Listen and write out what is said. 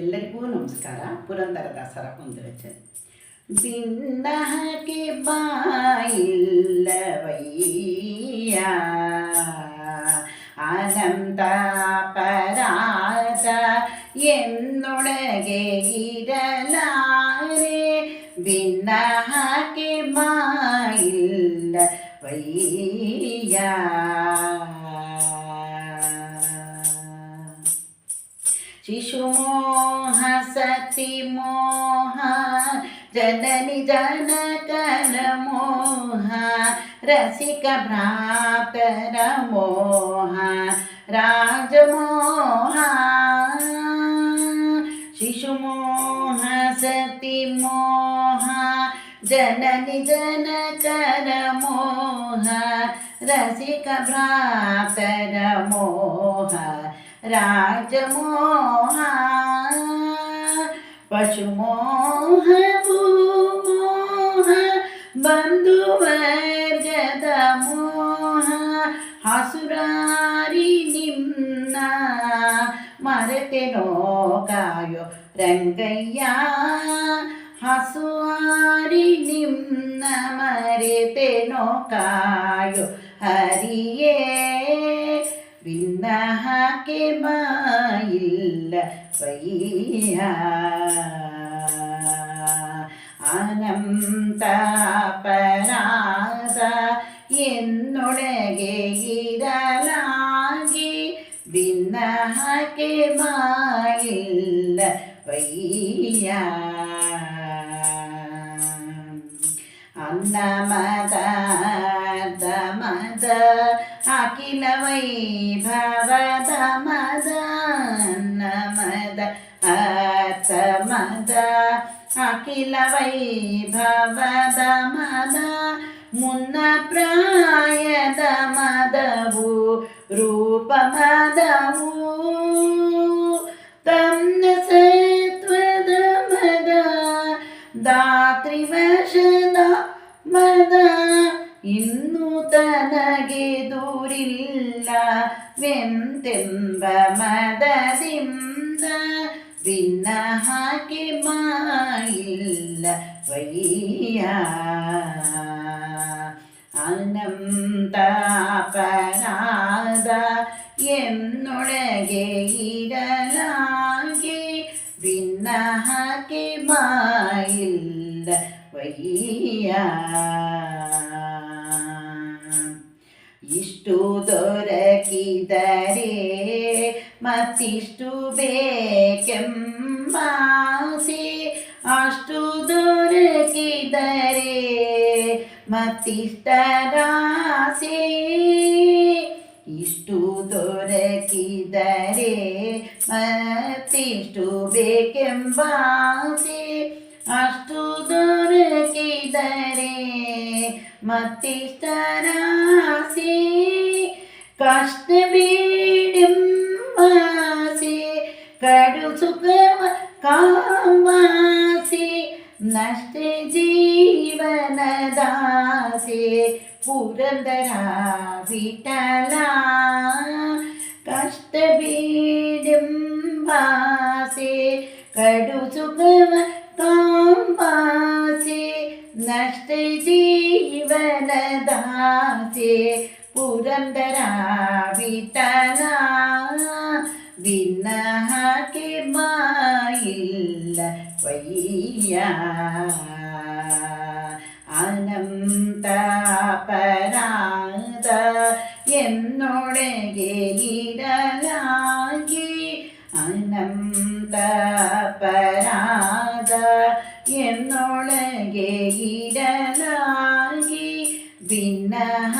ಎಲ್ಲರಿಗೂ ನಮಸ್ಕಾರ ಪುರಂದರದಾಸರ ಒಂದು ವಚನ ಜಿಂದಹಕ್ಕೆ ಬಾಯಿಲ್ಲವಯ್ಯ ಅನಂತ ಪರಾತ ಎನ್ನೊಳಗೆ ಇರಲಾರೆ ಭಿನ್ನಹಕ್ಕೆ ಬಾಯಿಲ್ಲ జనని జనకరమోహ రసిక భ్రాతరమోహ రాజమోహ शिशुमोह सतिमोह जननि जनकरमोह रसिकभ्रातरमोह राजमोह पशुमोह ಬಂಧುವರ್ಗದಮೋಹ ಹಸುರಾರಿ ನಿನ್ನ ಮರೆತೆನೋ ಕಾಯೋ ರಂಗಯ್ಯ ಹಸುವಾರಿ ನಿನ್ನ ಮರೆತೆನೋ ಕಾಯೋ ಹರಿಯೇ വിന്നഹ കെ മായില്ല വയ്യ ಅನಂತ ಅಪರಾಧ ಎನ್ನೊಳಗೆ ಇರಲಾಗಿ ಭಿನ್ನಹಕೆ ಮಾಯಿಲ್ಲ ವೈಯ ಅನ್ನ ಮದ ಮದ ಅಖಿಲ ವೈಭವ అఖిల వైభవదమద మున్న ప్రాయదమదవు రూపమదవు తన్న సత్వదమద దాత్రివశದ ಮದ ಇನ್ನು ತನಗೆ ದೂರಿಲ್ಲ ವೆಂತೆಂಬ ಮದದಿಂದ ವಿನ್ನ ಹಾಕಿ ಮಾ വയ്യ അനന്താപനാദ എന്നുടകെ ഇടലാകെ വിന്നഹക്കെ മായിൽ വയ്യ ಇಷ್ಟು ದೊರಕಿದರೆ ಮತ್ತಿಷ್ಟು മാസി ಅಷ್ಟು ದೊರ ಿದ್ದರೆ ಮತ್ತಿಷ್ಟರಾಸೆ ಇಷ್ಟು ದೊರಕಿದರೆ ಮತ್ತಿಷ್ಟು ಬೇಕೆಂಬಾಸೆ ಅಷ್ಟು ದೊರಕಿದರೆ ಮತ್ತಿಷ್ಟರಾಸೆ ಕಷ್ಟ ಬೇಡೆಂಬಾಸೆ ಕಡು ಸುಖವ ಕಾಮಾಸೆ ನಷ್ಟ ಜೀ വിലാസേ പുരന്തരാ വിട്ടല കഷ്ടപീഡം വാസേ കടുസുഖമ കാമ്പാസേ നഷ്ട ജീവനദാസേ പുരന്തരാ വിട്ടല വിന്നഹക്കെ മായില്ല ಅನಂತಪರಾದ എന്നൊളകെ ഇടലാകി ഭിന്ന